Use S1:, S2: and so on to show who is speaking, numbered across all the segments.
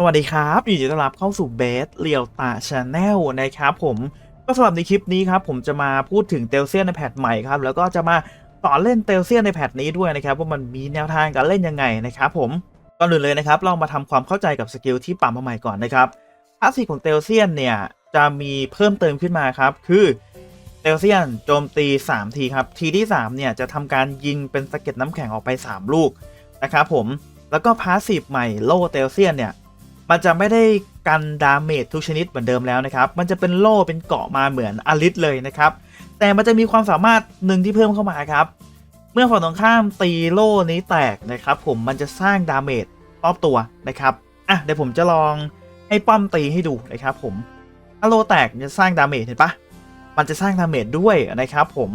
S1: สวัสดีครับยินดีต้อนรับเข้าสู่เบสเรียวตาชาแนลนะครับผมก็สำหรับในคลิปนี้ครับ ผมจะมาพูดถึงเตลเซียนในแพทใหม่ครับ แล้วก็จะมาสอนเล่นเตลเซียนในแพทนี้ด้วยนะครับ ว่ามันมีแนวทางการเล่นยังไงนะครับผมก่อนอื่นเลยนะครับ เรามาทำความเข้าใจกับสกิลที่ปรับมาใหม่ก่อนนะครับพาสซีฟของเตลเซียนเนี่ยจะมีเพิ่มเติมขึ้นมาครับ คือเตลเซียนโจมตี 3 ทีครับ ทีที่ 3 เนี่ยจะทำการยิงเป็นสะเก็ดน้ำแข็งออกไป 3 ลูกนะครับผมแล้วก็พาสซีฟใหม่โลเตลเซียนเนี่ย มันจะไม่ได้กันดาเมจทุกชนิดเหมือนเดิมแล้วนะครับ มันจะเป็นโล่เป็นเกาะมาเหมือนอลิสเลยนะครับ แต่มันจะมีความสามารถหนึ่งที่เพิ่มเข้ามาครับ เมื่อฝั่งตรงข้ามตีโล่นี้แตกนะครับ ผมมันจะสร้างดาเมจรอบตัวนะครับ อะเดี๋ยวผมจะลองให้ป้อมตีให้ดูนะครับ ผมถ้าโล่แตกจะสร้างดาเมจเห็นปะมันจะสร้างดาเมจด้วยนะครับ ผม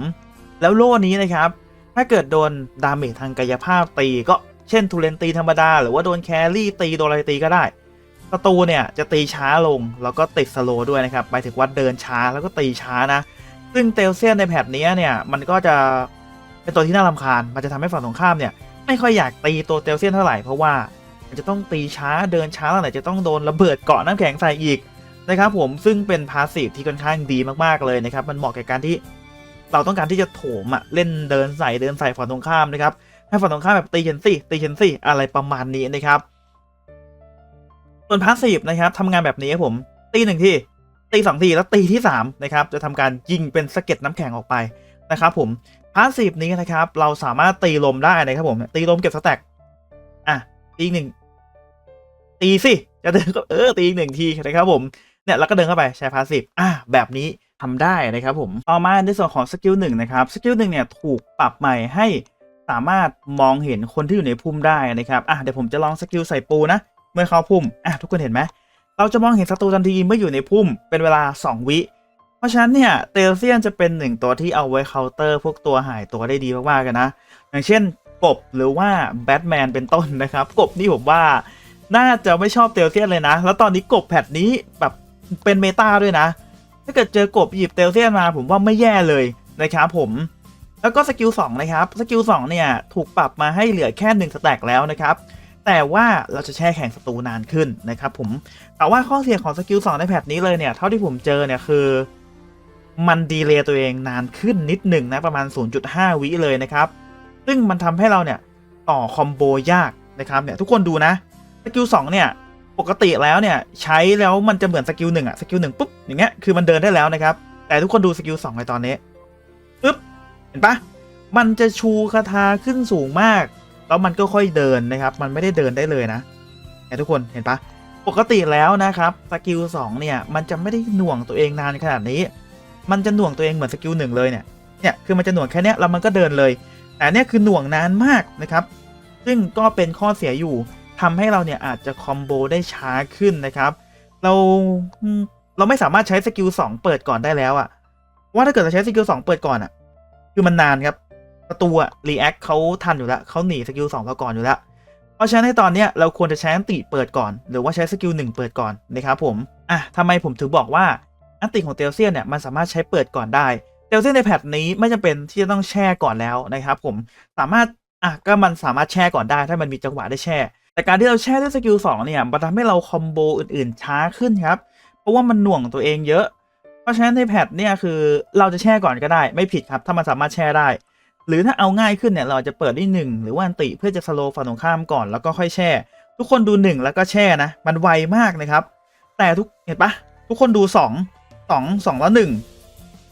S1: แล้วโล่นี้นะครับ ถ้าเกิดโดนดาเมจทางกายภาพตีก็เช่นทูเลนตีธรรมดา หรือว่าโดนแครี่ตีโดนอะไรตีก็ได้ ศัตรูเนี่ยจะตีช้าลงแล้วก็ติดสโลด้วยนะครับหมายถึงว่าเดินช้าแล้วก็ตีช้านะ ซึ่งเตลเซียนในแพทนี้เนี่ยมันก็จะเป็นตัวที่น่ารำคาญ มันจะทำให้ฝั่งตรงข้ามเนี่ยไม่ค่อยอยากตีตัวเตลเซียนเท่าไหร่เพราะว่ามันจะต้องตีช้าเดินช้าแล้วไหนจะต้องโดนระเบิดเกาะน้ำแข็งใส่อีกนะครับผมซึ่งเป็นพาสซีฟที่ค่อนข้างดีมากๆเลยนะครับมันเหมาะกับการที่เราต้องการที่จะโถมอะเล่นเดินใส่เดินใส่ฝั่งตรงข้ามนะครับให้ฝั่งตรงข้ามแบบตีเชนซี่ตีเชนซี่อะไรประมาณนี้นะครับ ส่วนพาสซีฟนะครับทำงานแบบนี้ครับผมตีหนึ่งทีตีสองทีแล้วตีที่สามนะครับจะทำการยิงเป็นสะเก็ดน้ำแข็งออกไปนะครับผมพาสซีฟนี้นะครับเราสามารถตีลมได้นะครับผมตีลมเก็บสแต็กอะตีหนึ่งตีสิจะเดินก็เออตีหนึ่งทีนะครับผมเนี่ยแล้วก็เดินเข้าไปใช้พาสซีฟอะแบบนี้ทำได้นะครับผมต่อมาในส่วนของสกิลหนึ่งนะครับสกิลหนึ่งเนี่ยถูกปรับใหม่ให้สามารถมองเห็นคนที่อยู่ในพุ่มได้นะครับอะเดี๋ยวผมจะลองสกิลใส่ปูนะ เมื่อเข้าพุ่มอะทุกคนเห็นไหมเราจะมองเห็นศัตรูทันทีเมื่ออยู่ในพุ่มเป็นเวลา 2 วิ เพราะฉะนั้นเนี่ยเตลเซียนจะเป็นหนึ่งตัวที่เอาไว้เคาน์เตอร์ พวกตัวหายตัวได้ดีมากๆกันนะ อย่างเช่นกบหรือว่าแบทแมนเป็นต้นนะครับกบนี่ผมว่าน่าจะไม่ชอบเตลเซียนเลยนะ แล้วตอนนี้กบแพทนี้แบบเป็นเมตาด้วยนะ ถ้าเกิดเจอกบหยิบเตลเซียนมาผมว่าไม่แย่เลยนะครับผม แล้วก็สกิล2นะครับ สกิล2เนี่ยถูกปรับมาให้เหลือแค่1สแต็กแล้วนะครับ แต่ว่าเราจะแช่แข็งศัตรูนานขึ้นนะครับผมแต่ว่าข้อเสียของสกิล2ในแพทนี้เลยเนี่ยเท่าที่ผมเจอเนี่ยคือ มันดีเลย์ตัวเองนานขึ้นนิดหนึ่งนะประมาณ 0.5 วิเลยนะครับ ซึ่งมันทำให้เราเนี่ยต่อคอมโบยากนะครับเนี่ยทุกคนดูนะสกิล2เนี่ยปกติแล้วเนี่ยใช้แล้วมันจะเหมือนสกิลหนึ่งอะสกิลหนึ่งปุ๊บอย่างเงี้ยคือมันเดินได้แล้วนะครับ แต่ทุกคนดูสกิล2ในตอนนี้ปุ๊บเห็นปะมันจะชูคาถาขึ้นสูงมาก แล้วมันก็ค่อยเดินนะครับ มันไม่ได้เดินได้เลยนะเห็นทุกคนเห็นปะปกติแล้วนะครับสกิล2เนี่ยมันจะไม่ได้หน่วงตัวเองนานขนาดนี้ มันจะหน่วงตัวเองเหมือนสกิลหนึ่งเลยเนี่ยเนี่ยคือมันจะหน่วงแค่เนี้ยแล้วมันก็เดินเลย แต่เนี่ยคือหน่วงนานมากนะครับ ซึ่งก็เป็นข้อเสียอยู่ทำให้เราเนี่ยอาจจะคอมโบได้ช้าขึ้นนะครับ เราเราไม่สามารถใช้สกิล2เปิดก่อนได้แล้วอะว่าถ้าเกิดเราใช้สกิล2เปิดก่อนอะคือมันนานครับ ประตูอะรีแอคเขาทันอยู่แล้วเขาหนีสกิลสองเราก่อนอยู่แล้ว เพราะฉะนั้นในตอนเนี้ยเราควรจะใช้อันติเปิดก่อน หรือว่าใช้สกิลหนึ่งเปิดก่อนนะครับผมอะทำไมผมถึงบอกว่าอันติของเตลเซียนเนี่ยมันสามารถใช้เปิดก่อนได้เตลเซียนในแพทนี้ไม่จำเป็นที่จะต้องแช่ก่อนแล้วนะครับผมสามารถอะก็มันสามารถแช่ก่อนได้ถ้ามันมีจังหวะได้แช่ แต่การที่เราแช่ด้วยสกิลสองเนี่ยมันทำให้เราคอมโบอื่นๆช้าขึ้นครับเพราะว่ามันหน่วงตัวเองเยอะ เพราะฉะนั้นในแพทเนี่ยคือเราจะแช่ก่อนก็ได้ไม่ผิดครับ ถ้ามันสามารถแช่ได้ หรือถ้าเอาง่ายขึ้นเนี่ยเราจะเปิดได้หนึ่งหรือว่าอันติเพื่อจะสโลว์ฝั่งตรงข้ามก่อนแล้วก็ค่อยแช่ ทุกคนดูหนึ่งแล้วก็แช่นะ มันไวมากนะครับ แต่ทุกเห็นปะทุกคนดูสองสองสองแล้วหนึ่ง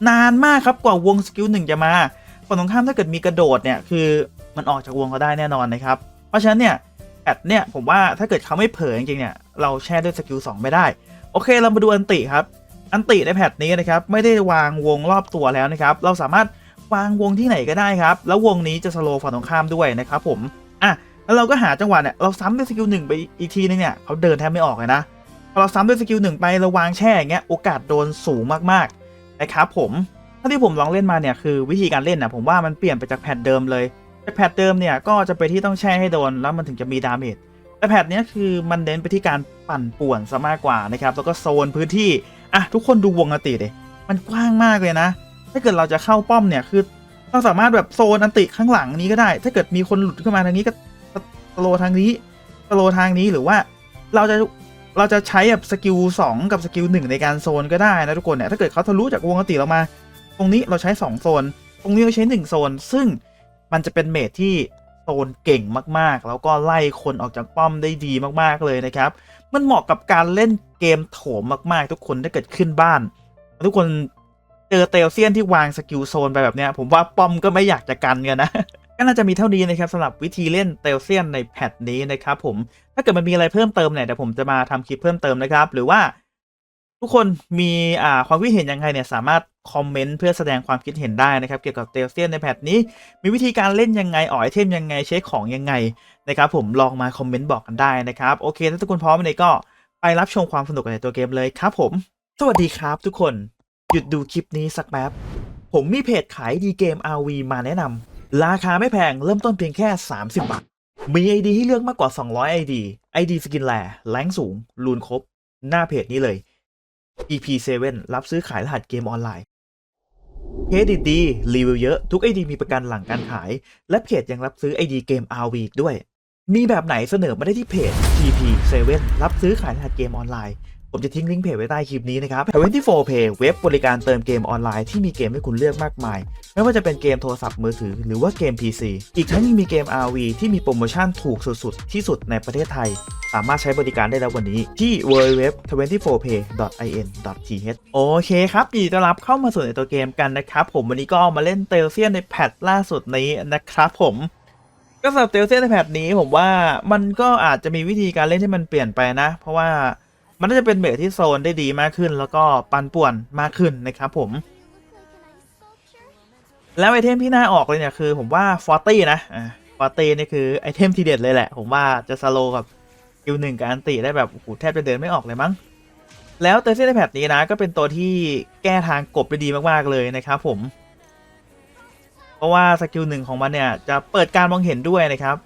S1: นานมากครับกว่าวงสกิลหนึ่งจะมาฝั่งตรงข้ามถ้าเกิดมีกระโดดเนี่ยคือมันออกจากวงก็ได้แน่นอนนะครับ เพราะฉะนั้นเนี่ยแอดเนี่ยผมว่าถ้าเกิดเขาไม่เผลจริงๆเนี่ยเราแช่ด้วยสกิลสองไม่ได้ โอเคเรามาดูอันติครับ อันติในแพทนี้นะครับไม่ได้วางวงรอบตัวแล้วนะครับ เราสามารถ วางวงที่ไหนก็ได้ครับ แล้ววงนี้จะสโลว์ฝั่งตรงข้ามด้วยนะครับผมอะแล้วเราก็หาจังหวะเนี่ยเราซ้ำด้วยสกิลหนึ่งไปอีกทีนึงเนี่ยเขาเดินแทบไม่ออกเลยนะพอเราซ้ำด้วยสกิลหนึ่งไปเราวางแช่อย่างเงี้ยโอกาสโดนสูงมากๆนะครับผมถ้าที่ผมลองเล่นมาเนี่ยคือวิธีการเล่นนะผมว่ามันเปลี่ยนไปจากแพทเดิมเลยจากแพทเดิมเนี่ยก็จะไปที่ต้องแช่ให้โดนแล้วมันถึงจะมีดาเมจแต่แพทเนี้ยคือมันเน้นไปที่การปั่นป่วนซะมากกว่านะครับแล้วก็โซนพื้นที่อะทุกคนดูวงอติดิมันกว้างมากเลยนะ ถ้าเกิดเราจะเข้าป้อมเนี่ยคือเราสามารถแบบโซนอันติข้างหลังนี้ก็ได้ ถ้าเกิดมีคนหลุดขึ้นมาทางนี้ก็สโลทางนี้สโลทางนี้หรือว่าเราจะเราจะใช้แบบสกิล2กับสกิล1ในการโซนก็ได้นะทุกคนเนี่ยถ้าเกิดเขาทะลุจากวงกติเรามา ตรงนี้เราใช้ 2 โซน ตรงนี้เราใช้ 1 โซน ซึ่งมันจะเป็นเมทที่โซนเก่งมากๆ แล้วก็ไล่คนออกจากป้อมได้ดีมากๆเลยนะครับ มันเหมาะกับการเล่นเกมโถมมากๆ ทุกคนถ้าเกิดขึ้นบ้าน ทุกคน เจอเตลเซียนที่วางสกิลโซนไปแบบเนี้ยผมว่าป้อมก็ไม่อยากจะกันกันนะก็น่าจะมีเท่านี้นะครับสำหรับวิธีเล่นเตลเซียนในแพทนี้นะครับผมถ้าเกิดมันมีอะไรเพิ่มเติมเนี่ยเดี๋ยวผมจะมาทำคลิปเพิ่มเติมนะครับ หรือว่าทุกคนมีอ่าความคิดเห็นยังไงเนี่ยสามารถคอมเมนต์เพื่อแสดงความคิดเห็นได้นะครับ เกี่ยวกับเตลเซียนในแพทนี้ มีวิธีการเล่นยังไงอ๋อกไอเทมยังไงเช็คของยังไงนะครับผมลองมาคอมเมนต์บอกกันได้นะครับโอเคถ้าทุกคนพร้อมเนี่ยก็ไปรับชมความสนุกในตัวเกมเลยครับผม สวัสดีครับทุกคน หยุดดูคลิปนี้สักแป๊บ ผมมีเพจขายดีเกม RV มาแนะนำ ราคาไม่แพงเริ่มต้นเพียงแค่ 30 บาท มี ID ให้เลือกมากกว่า 200 ID ID สกินแลแรงสูง รูนครบ หน้าเพจนี้เลย EP7 รับซื้อขายรหัสเกมออนไลน์เครดิตดีรีวิวเยอะ ทุก ID มีประกันหลังการขาย และเพจยังรับซื้อ ID เกม RV ด้วย มีแบบไหนเสนอมาได้ที่เพจ TP7 รับซื้อขายรหัสเกมออนไลน์ ผมจะทิ้งลิงก์เพจไว้ใต้คลิปนี้นะครับ 24 Play เว็บบริการเติมเกมออนไลน์ที่มีเกมให้คุณเลือกมากมาย ไม่ว่าจะเป็นเกมโทรศัพท์มือถือหรือว่าเกม PC อีกทั้งยังมีเกม RV ที่มีโปรโมชั่นถูกสุดๆ ที่สุดในประเทศไทย สามารถใช้บริการได้แล้ววันนี้ที่ www.24play.in.th โอเคครับยินดีต้อนรับเข้ามาสู่ในตัวเกมกันนะครับ ผมวันนี้ก็มาเล่นเตลเซียนในแพทล่าสุดนี้นะครับผมก็สำหรับเตลเซียนในแพทนี้ผมว่ามันก็อาจจะมีวิธีการเล่นที่มันเปลี่ยนไปนะ เพราะว่า มันน่าจะเป็นเบสที่โซนได้ดีมากขึ้น แล้วก็ปันป่วนมากขึ้นนะครับผม แล้วไอเทมที่น่าออกเลยเนี่ยคือผมว่าฟอร์ตี้นะฟอร์ตี้นี่คือไอเทมที่เด็ดเลยแหละ ผมว่าจะสโลกับคิวหนึ่งกับอันติได้แบบโอ้โหแทบจะเดินไม่ออกเลยมั้งแล้วเตอร์เซียนในแพทนี้นะก็เป็นตัวที่แก้ทางกบได้ดีมากๆเลยนะครับผม เพราะว่าสกิลหนึ่งของมันเนี่ยจะเปิดการมองเห็นด้วยนะครับ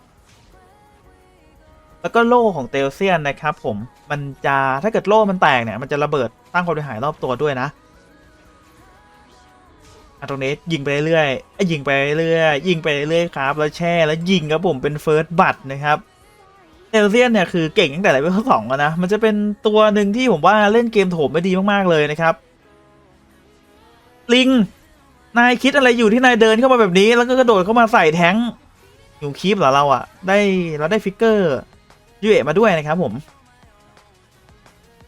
S1: แล้วก็โล่ของเตลเซียนนะครับผมมันจะถ้าเกิดโล่มันแตกเนี่ยมันจะระเบิดสร้างความเสียหายรอบตัวด้วยนะอะตรงนี้ยิงไปเรื่อยอะยิงไปเรื่อยยิงไปเรื่อยครับ แล้วแช่แล้วยิงครับผมเป็นเฟิร์สบัตนะครับเตลเซียนเนี่ยคือเก่งตั้งแต่เลเวลสองแล้วนะ มันจะเป็นตัวหนึ่งที่ผมว่าเล่นเกมโถมไม่ดีมากๆเลยนะครับ ลิง นายคิดอะไรอยู่ที่นายเดินเข้ามาแบบนี้ แล้วก็กระโดดเข้ามาใส่แท้งอยู่คีปเหรอเราอะได้เราได้ฟิกเกอร์ ยูเอะมาด้วยนะครับผม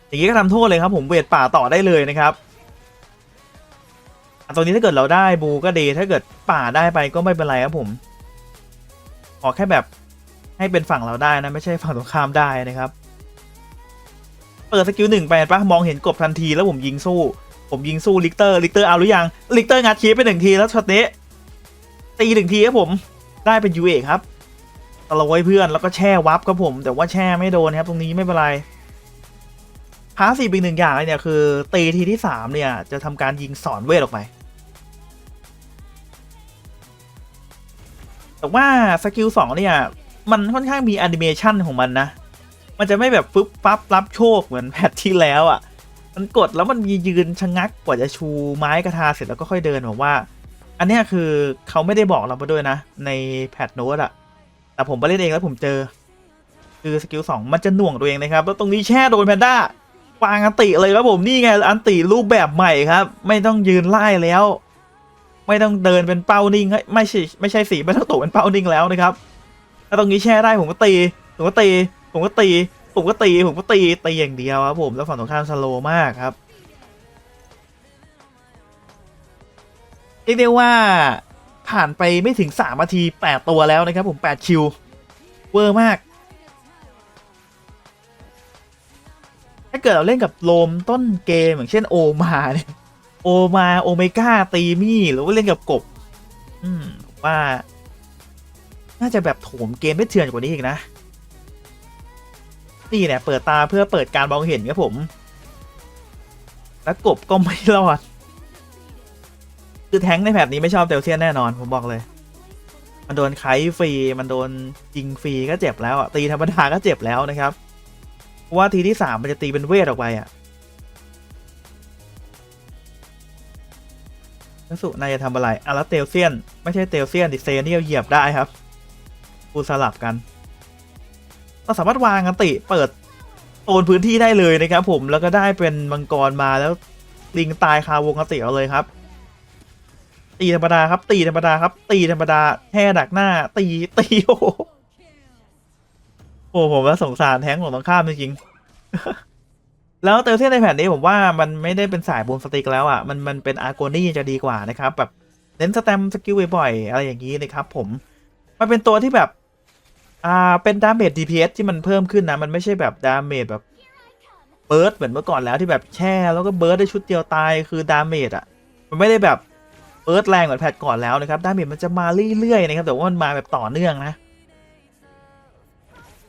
S1: อย่างนี้ก็ทำโทษเลยครับผมเวทป่าต่อได้เลยนะครับตรงนี้ถ้าเกิดเราได้บูก็ดี ถ้าเกิดป่าได้ไปก็ไม่เป็นไรครับผมขอแค่แบบให้เป็นฝั่งเราได้นะไม่ใช่ฝั่งตรงข้ามได้นะครับ เปิดสกิลหนึ่งไปปะมองเห็นกบทันทีแล้วผมยิงสู้ ผมยิงสู้ลิกเตอร์ลิกเตอร์เอาหรือยังลิกเตอร์งัดคีไปหนึ่งทีแล้วช็อตนี้ตีหนึ่งทีครับผมได้เป็นยูเอครับ ตะลอยเพื่อนแล้วก็แช่วับครับผม แต่ว่าแช่ไม่โดนครับ ตรงนี้ไม่เป็นไรพาสีอีกหนึ่งอย่างเลยเนี่ยคือตีทีที่สามเนี่ยจะทำการยิงสอนเวทออกไป แต่ว่าสกิลสองเนี่ยมันค่อนข้างมีแอนิเมชันของมันนะ มันจะไม่แบบฟึบฟับรับโชคเหมือนแพทที่แล้วอะ่ะ มันกดแล้วมันมียืนชะงักกว่าจะชูไม้กระทาเสร็จแล้วก็ค่อยเดินบอกว่า อันนี้คือเขาไม่ได้บอกเรามาด้วยนะ ในแพทโน้ตอะ แต่ผมไปเล่นเองแล้วผมเจอ คือสกิลสองมันจะหน่วงตัวเองนะครับ แล้วตรงนี้แช่โดนแพนด้าวางอันติเลยครับผมนี่ไงอันติรูปแบบใหม่ครับ ไม่ต้องยืนไล่แล้ว ไม่ต้องเดินเป็นเป้านิ่งไม่ใช่ไม่ใช่สีไม่ต้องตกเป็นเป้านิ่งแล้วนะครับถ้าตรงนี้แช่ได้ผมก็ตีผมก็ตีผมก็ตีผมก็ตีผมก็ตีตีอย่างเดียวครับผมแล้วฝั่งตรงข้ามสโลว์มากครับเรียกได้ว่า ผ่านไปไม่ถึงสามนาทีแปดตัวแล้วนะครับผมแปดคิวเวอร์มาก ถ้าเกิดเราเล่นกับโลมต้นเกมอย่างเช่นโอมาเนี่ยโอมาโอเมก้าตีมี่หรือว่าเล่นกับกบ อืมผมว่า น่าจะแบบโถมเกมได้เถื่อนกว่านี้อีกนะ นี่เนี่ยเปิดตาเพื่อเปิดการมองเห็นครับผม แล้วกบก็ไม่รอด คือแท้งในแผบนี้ไม่ชอบเตลเซียนแน่นอนผมบอกเลย มันโดนไคฟรี มันโดนยิงฟรีก็เจ็บแล้วอะตีธรรมดาก็เจ็บแล้วนะครับเพราะว่าทีที่สามมันจะตีเป็นเวทออกไปอะนัสุนายจะทำอะไรอะแล้วเตลเซียน ไม่ใช่เตลเซียนดิเซนนี่เหยียบได้ครับกูสลับกัน เราสามารถวางกันติเปิดโซนพื้นที่ได้เลยนะครับผมแล้วก็ได้เป็นมังกรมาแล้วลิงตายคาวงกติเอาเลยครับ ตีธรรมดาครับ ตีธรรมดาครับ ตีธรรมดาแท่ดักหน้า ตีตีโอ้โหโอ้ผมว่าสงสารแท้งของตรงข้ามจริงแล้วเตอร์เซียนในแผ่นนี้ผมว่ามันไม่ได้เป็นสายบูมสติกแล้วอะมันมันเป็นอาร์โกนี่จะดีกว่านะครับ แบบเน้นสแตมสกิลบ่อยๆอะไรอย่างนี้นะครับ ผมมันเป็นตัวที่แบบ อ่าเป็นดาเมจ DPS ที่มันเพิ่มขึ้นนะมันไม่ใช่แบบดาเมจแบบเบิร์ดเหมือนเมื่อก่อนแล้วที่แบบแช่แล้วก็เบิร์ดได้ชุดเดียวตายคือดาเมจอะ มันไม่ได้แบบ เบิร์ดแรงเหมือนแพทก่อนแล้วนะครับดาเมจมันจะมาเรื่อยๆนะครับแต่ว่ามันมาแบบต่อเนื่องนะ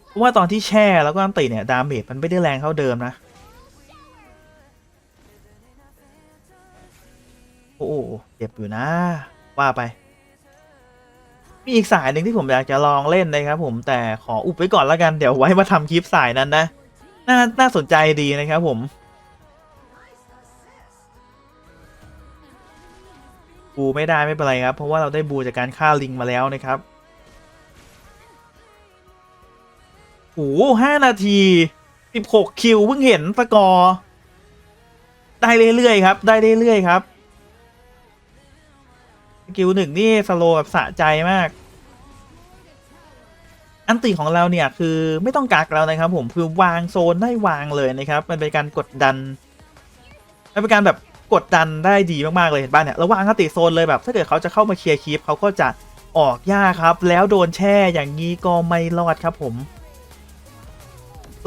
S1: เพราะว่าตอนที่แช่แล้วก็อันติเนี่ยดาเมจมันไม่ได้แรงเท่าเดิมนะโอ้โหเจ็บอยู่นะ ว่าไป มีอีกสายหนึ่งที่ผมอยากจะลองเล่นนะครับผมแต่ขออุบไว้ก่อนแล้วกันเดี๋ยวไว้มาทำคลิปสายนั้นนะน่าน่าสนใจดีนะครับผม บูไม่ได้ไม่เป็นไรครับ เพราะว่าเราได้บูจากการฆ่าลิงมาแล้วนะครับโอ้โหห้านาทีสิบหกคิวเพิ่งเห็นสกอร์ได้เรื่อยๆครับ ได้เรื่อยๆครับสกิลหนึ่งนี่สโลแบบสะใจมาก อันติของเราเนี่ยคือไม่ต้องกักแล้วนะครับ ผมคือวางโซนได้วางเลยนะครับ มันเป็นการกดดันมันเป็นการแบบ กดดันได้ดีมากๆเลยเห็นป่ะเนี่ยเราวางอัติโซนเลยแบบ ถ้าเกิดเขาจะเข้ามาเคลียร์คีปเขาก็จะออกยากครับ แล้วโดนแช่อย่างนี้ก็ไม่รอดครับผม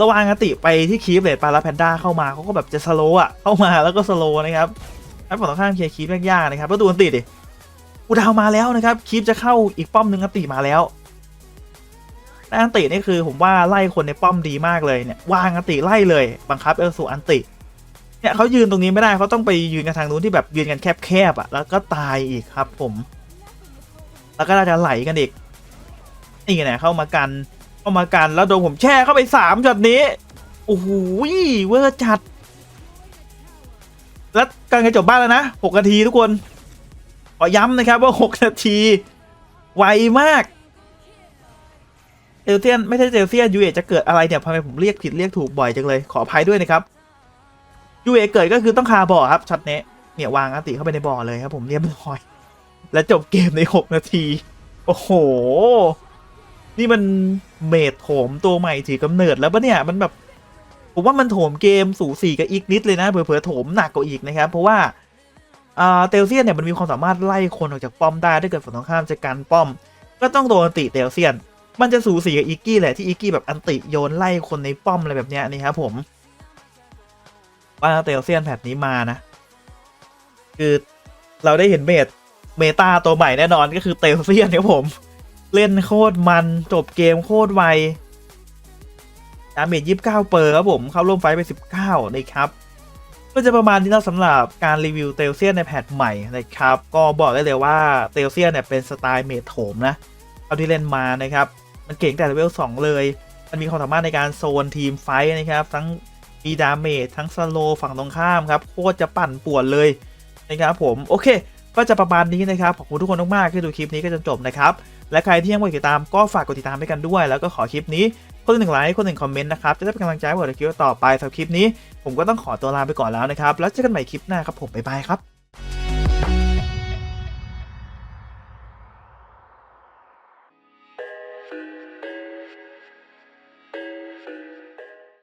S1: ระว่างอัติไปที่คีปเลดปาราแพนด้าเข้ามาเขาก็แบบจะสโลว์อะเข้ามาแล้วก็สโลว์นะครับแล้ฝั่งตรงข้ามเคลียร์คีปยากๆนะครับแล้วดูอันติดิกูดาวมาแล้วนะครับคลิปจะเข้าอีกป้อมหนึ่งอันติมาแล้วแต่อันตินี่คือผมว่าไล่คนในป้อมดีมากเลยเนี่ยวางอันติไล่เลย บังคับเอลสูอันติ เนี่ยเขายืนตรงนี้ไม่ได้เขาต้องไปยืนกันทางนู้นที่แบบยืนกันแคบๆอะ แล้วก็ตายอีกครับผม แล้วก็น่าจะไหลกันอีกนี่ไงเข้ามากันเข้ามากันแล้วโดนผมแช่เข้าไปสามช็อตนี้โอ้โหเวอร์จัด แล้วกำลังจะจบบ้านแล้วนะหกนาทีทุกคนขอย้ำนะครับว่า6นาที ไวมากเอลเซียน ไม่ใช่เอลเซียนยูเอจะเกิดอะไรเนี่ยทำไมผมเรียกผิดเรียกถูกบ่อยจังเลย ขออภัยด้วยนะครับ ยูเอเกิดก็คือต้องคาบ่อครับช็อตนี้เนี่ยวางอติเข้าไปในบ่อเลยครับผมเรียบร้อย และจบเกมใน 6 นาที โอ้โห นี่มันเมดโถมตัวใหม่ถือกำเนิดแล้วปะเนี่ยมันแบบผมว่ามันโถมเกมสูสีกับอีกนิดเลยนะเผื่อๆโถมหนักกว่าอีกนะครับ เพราะว่าเตลเซียนเนี่ยมันมีความสามารถไล่คนออกจากป้อมได้ถ้าเกิดฝั่งตรงข้ามจะกันป้อม ก็ต้องโดนอันติเตลเซียน มันจะสูสีกับอีกกี้แหละที่อีกกี้แบบอันติโยนไล่คนในป้อมอะไรแบบเนี้ยนี่ครับผม ว่าเตลเซียนแพทนี้มานะ คือเราได้เห็นเมดเมตาตัวใหม่แน่นอนก็คือเตลเซียนครับผม เล่นโคตรมันจบเกมโคตรไวดาเมจยี่สิบเก้าเปอร์ครับผมเข้าร่วมไฟไปสิบเก้านะครับก็จะประมาณนี้นะสำหรับการรีวิวเตลเซียนในแพทใหม่นะครับ ก็บอกได้เลยว่าเตลเซียนเนี่ยเป็นสไตล์เมทโถมนะเอาที่เล่นมานะครับ มันเก่งแต่เลเวล2เลย มันมีความสามารถในการโซนทีมไฟนะครับ ทั้ง มีดาเมจทั้งสโลฝั่งตรงข้ามครับโคตรจะปั่นป่วนเลยนะครับผมโอเค ก็จะประมาณนี้นะครับขอบคุณทุกคนมากๆที่ดูคลิปนี้ก็จนจบนะครับและใครที่ยังไม่กดติดตามก็ฝากกดติดตามให้กันด้วย แล้วก็ขอคลิปนี้คนหนึ่งไลค์คนหนึ่งคอมเมนต์นะครับจะได้เป็นกำลังใจให้ผมในคลิปต่อไปสำหรับคลิปนี้ ผมก็ต้องขอตัวลาไปก่อนแล้วนะครับแล้วเจอกันใหม่คลิปหน้าครับผมบ๊ายบายครับ